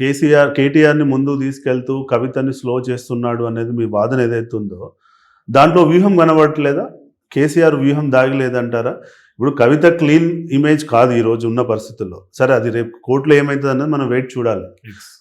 కేసీఆర్ కేటీఆర్ని ముందుకు తీసుకెళ్తూ కవితని స్లో చేస్తున్నాడు అనేది మీ వాదన ఏదైతే ఉందో దాంట్లో వ్యూహం కనబడట్లేదా? కేసీఆర్ వ్యూహం దాగలేదంటారా ఇప్పుడు కవిత క్లీన్ ఇమేజ్ కాదు ఈ రోజు ఉన్న పరిస్థితుల్లో. సరే అది రేపు కోర్టులో ఏమవుతుంది అన్నది మనం వెయిట్ చూడాలి.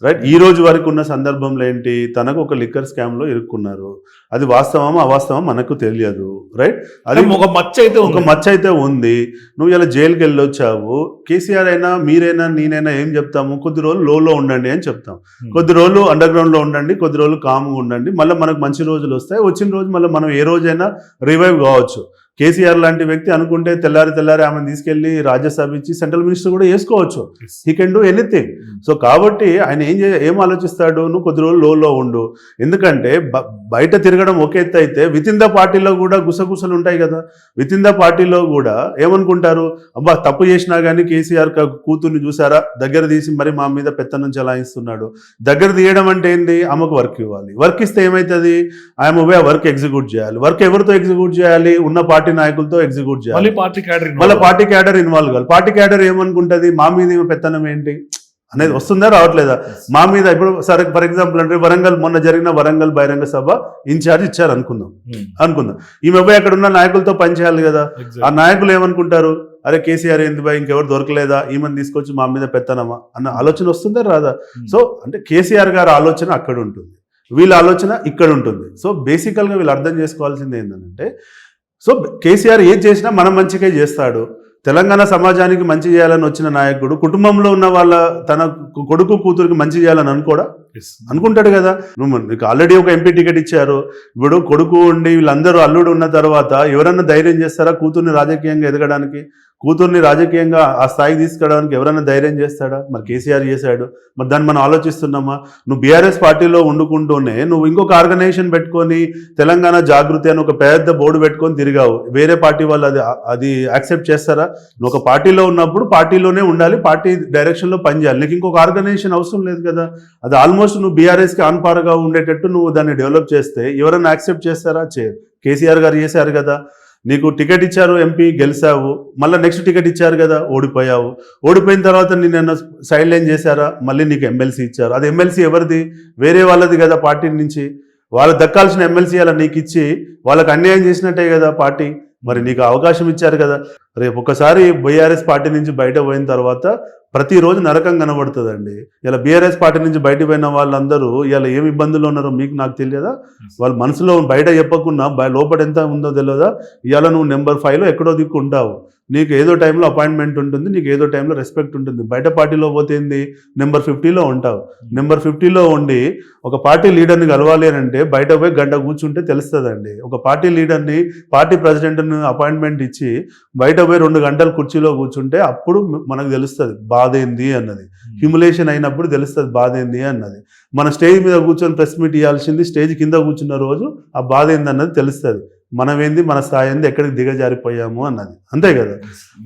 రైట్ ఈ రోజు వరకు ఉన్న సందర్భంలో ఏంటి? తనకు ఒక లిక్కర్ స్కామ్లో ఇరుక్కున్నారు. అది వాస్తవమా అవాస్తవం మనకు తెలియదు. రైట్ అది ఒక మచ్చ అయితే ఒక మచ్చ అయితే ఉంది. నువ్వు ఇలా జైలుకి వెళ్ళి వచ్చావు కేసీఆర్ అయినా మీరైనా నేనైనా ఏం చెప్తాము? కొద్ది రోజులు లోలో ఉండండి అని చెప్తాం. Hmm. కొద్ది రోజులు అండర్ గ్రౌండ్లో ఉండండి కొద్ది రోజులు కామ్గా ఉండండి. మళ్ళీ మనకు మంచి రోజులు వస్తాయి. వచ్చిన రోజు మళ్ళీ మనం ఏ రోజైనా రివైవ్ కావచ్చు. కేసీఆర్ లాంటి వ్యక్తి అనుకుంటే తెల్లారి తెల్లారి ఆమెను తీసుకెళ్ళి రాజ్యసభ ఇచ్చి సెంట్రల్ మినిస్టర్ కూడా వేసుకోవచ్చు. He can do anything so కాబట్టి ఆయన ఏం చే ఏం ఆలోచిస్తాడు? నువ్వు కొద్ది రోజులు లోలో ఉండు. ఎందుకంటే బయట తిరగడం ఒక ఎత్తు అయితే విత్ ఇన్ ద పార్టీలో కూడా గుసగుసలు ఉంటాయి కదా. విత్ ఇన్ ద పార్టీలో కూడా ఏమనుకుంటారు? అబ్బా తప్పు చేసినా కానీ కేసీఆర్ కూతుర్ని చూసారా? దగ్గర తీసి మరి మా మీద పెత్తనం చలాయిస్తున్నాడు. దగ్గర తీయడం అంటే ఏంది? ఆమెకు వర్క్ ఇవ్వాలి. వర్క్ ఇస్తే ఏమవుతుంది ఆమె పోయి వర్క్ ఎగ్జిక్యూట్ చేయాలి. వర్క్ ఎవరితో ఎగ్జిక్యూట్ చేయాలి? ఉన్న పార్టీ నాయకులతో ఎగ్జిక్యూట్ చేయాలి. పార్టీ క్యాడర్ మళ్ళీ పార్టీ క్యాడర్ ఇన్వాల్వ్ కావాలి. పార్టీ క్యాడర్ ఏమనుకుంటది? మా మీద పెత్తనం ఏంటి? అనేది వస్తుందా రావట్లేదా? మా మీద ఇప్పుడు సరే ఫర్ ఎగ్జాంపుల్ అంటే వరంగల్ మొన్న జరిగిన వరంగల్ బహిరంగ సభ ఇన్ఛార్జ్ ఇచ్చారు అనుకుందాం. అనుకుందాం. ఈమె పోయి అక్కడ ఉన్న నాయకులతో పనిచేయాలి కదా. ఆ నాయకులు ఏమనుకుంటారు? అరే కేసీఆర్ ఏంది బాయ్ ఇంకెవరు దొరకలేదా? ఈమెను తీసుకొచ్చి మా మీద పెత్తనమా? అన్న ఆలోచన వస్తుందా రాదా? సో అంటే కేసీఆర్ గారి ఆలోచన అక్కడ ఉంటుంది. వీళ్ళ ఆలోచన ఇక్కడ ఉంటుంది. సో బేసికల్గా వీళ్ళు అర్థం చేసుకోవాల్సింది ఏంటంటే సో కేసీఆర్ ఏం చేసినా మనం మంచిగా చేస్తాడు. తెలంగాణ సమాజానికి మంచి చేయాలని వచ్చిన నాయకుడు కుటుంబంలో ఉన్న వాళ్ళ తన కొడుకు కూతురికి మంచి చేయాలని అనుకోడా? అనుకుంటాడు కదా నువ్వు నీకు ఆల్రెడీ ఒక ఎంపీ టికెట్ ఇచ్చారు. ఇప్పుడు కొడుకు ఉండి వీళ్ళందరూ అల్లుడు ఉన్న తర్వాత ఎవరన్నా ధైర్యం చేస్తారా కూతుర్ని రాజకీయంగా ఎదగడానికి? కూతుర్ని రాజకీయంగా ఆ స్థాయికి తీసుకురావడానికి ఎవరైనా ధైర్యం చేస్తాడా? మరి కేసీఆర్ చేశాడు. మరి దాన్ని మనం ఆలోచిస్తున్నామా? నువ్వు బీఆర్ఎస్ పార్టీలో వండుకుంటూనే నువ్వు ఇంకొక ఆర్గనైజేషన్ పెట్టుకొని తెలంగాణ జాగృతి అని ఒక పెద్ద బోర్డు పెట్టుకొని తిరిగావు. వేరే పార్టీ వాళ్ళు అది అది యాక్సెప్ట్ చేస్తారా? నువ్వు ఒక పార్టీలో ఉన్నప్పుడు పార్టీలోనే ఉండాలి పార్టీ డైరెక్షన్లో పనిచేయాలి. నీకు ఇంకొక ఆర్గనైజేషన్ అవసరం లేదు కదా. అది ఆల్మోస్ట్ నువ్వు బీఆర్ఎస్కి ఆన్పారగా ఉండేటట్టు నువ్వు దాన్ని డెవలప్ చేస్తే ఎవరైనా యాక్సెప్ట్ చేస్తారా? చేయరు. కేసీఆర్ గారు చేశారు కదా. నీకు టికెట్ ఇచ్చారు ఎంపీ గెలిచావు. మళ్ళీ నెక్స్ట్ టికెట్ ఇచ్చారు కదా ఓడిపోయావు. ఓడిపోయిన తర్వాత నిన్న సైడ్ లైన్ చేశారా? మళ్ళీ నీకు ఎమ్మెల్సీ ఇచ్చారు. అది ఎమ్మెల్సీ ఎవరిది? వేరే వాళ్ళది కదా పార్టీ నుంచి. వాళ్ళకి దక్కాల్సిన ఎమ్మెల్సీ అలా నీకు ఇచ్చి వాళ్ళకి అన్యాయం చేసినట్టే కదా పార్టీ. మరి నీకు అవకాశం ఇచ్చారు కదా. రేపు ఒకసారి బీఆర్ఎస్ పార్టీ నుంచి బయట పోయిన తర్వాత ప్రతిరోజు నరకం కనబడుతుందండి. ఇలా బీఆర్ఎస్ పార్టీ నుంచి బయట పోయిన వాళ్ళందరూ ఇలా ఏమి ఇబ్బందులు ఉన్నారో మీకు నాకు తెలియదా? వాళ్ళ మనసులో బయట చెప్పకుండా లోపల ఎంత ఉందో తెలియదా? ఇవాళ నువ్వు నెంబర్ ఫైవ్లో ఎక్కడో దిక్కు ఉంటావు. నీకు ఏదో టైంలో అపాయింట్మెంట్ ఉంటుంది నీకు ఏదో టైంలో రెస్పెక్ట్ ఉంటుంది. బయట పార్టీలో పోతే ఏంది? నెంబర్ ఫిఫ్టీలో ఉంటావు. నెంబర్ ఫిఫ్టీలో ఉండి ఒక పార్టీ లీడర్ని కలవాలి అని అంటే బయట పోయి గంట కూర్చుంటే తెలుస్తుందండి. ఒక పార్టీ లీడర్ని పార్టీ ప్రెసిడెంట్ని అపాయింట్మెంట్ ఇచ్చి బయట పోయి రెండు గంటలు కుర్చీలో కూర్చుంటే అప్పుడు మనకు తెలుస్తుంది బాధ ఏంది అన్నది హ్యూమిలేషన్ అయినప్పుడు తెలుస్తుంది బాధ ఏంది అన్నది. మన స్టేజ్ మీద కూర్చొని ప్రెస్ మీట్ ఇవ్వాల్సింది స్టేజ్ కింద కూర్చున్న రోజు ఆ బాధ ఏంది అన్నది తెలుస్తుంది. మనం ఏంది మన స్థాయి ఏంది ఎక్కడికి దిగజారిపోయాము అన్నది. అంతే కదా?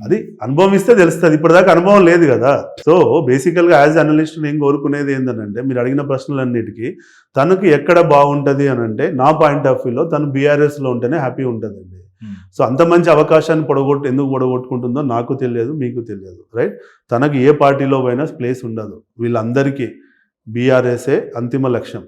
అది అనుభవం ఇస్తే తెలుస్తుంది. ఇప్పటిదాకా అనుభవం లేదు కదా? సో బేసికల్గా యాజ్ అనలిస్ట్ నేను కోరుకునేది ఏంటంటే మీరు అడిగిన ప్రశ్నలన్నిటికీ తనకు ఎక్కడ బాగుంటుంది అని అంటే నా పాయింట్ ఆఫ్ వ్యూలో తను బీఆర్ఎస్లో ఉంటేనే హ్యాపీ ఉంటుందండి. Hmm. సో అంత మంచి అవకాశాన్ని పొడగొట్టు ఎందుకు పొడగొట్టుకుంటుందో నాకు తెలియదు మీకు తెలియదు రైట్ తనకు ఏ పార్టీలో పోయినా ప్లేస్ ఉండదు. వీళ్ళందరికీ బీఆర్ఎస్ఏ అంతిమ లక్ష్యం.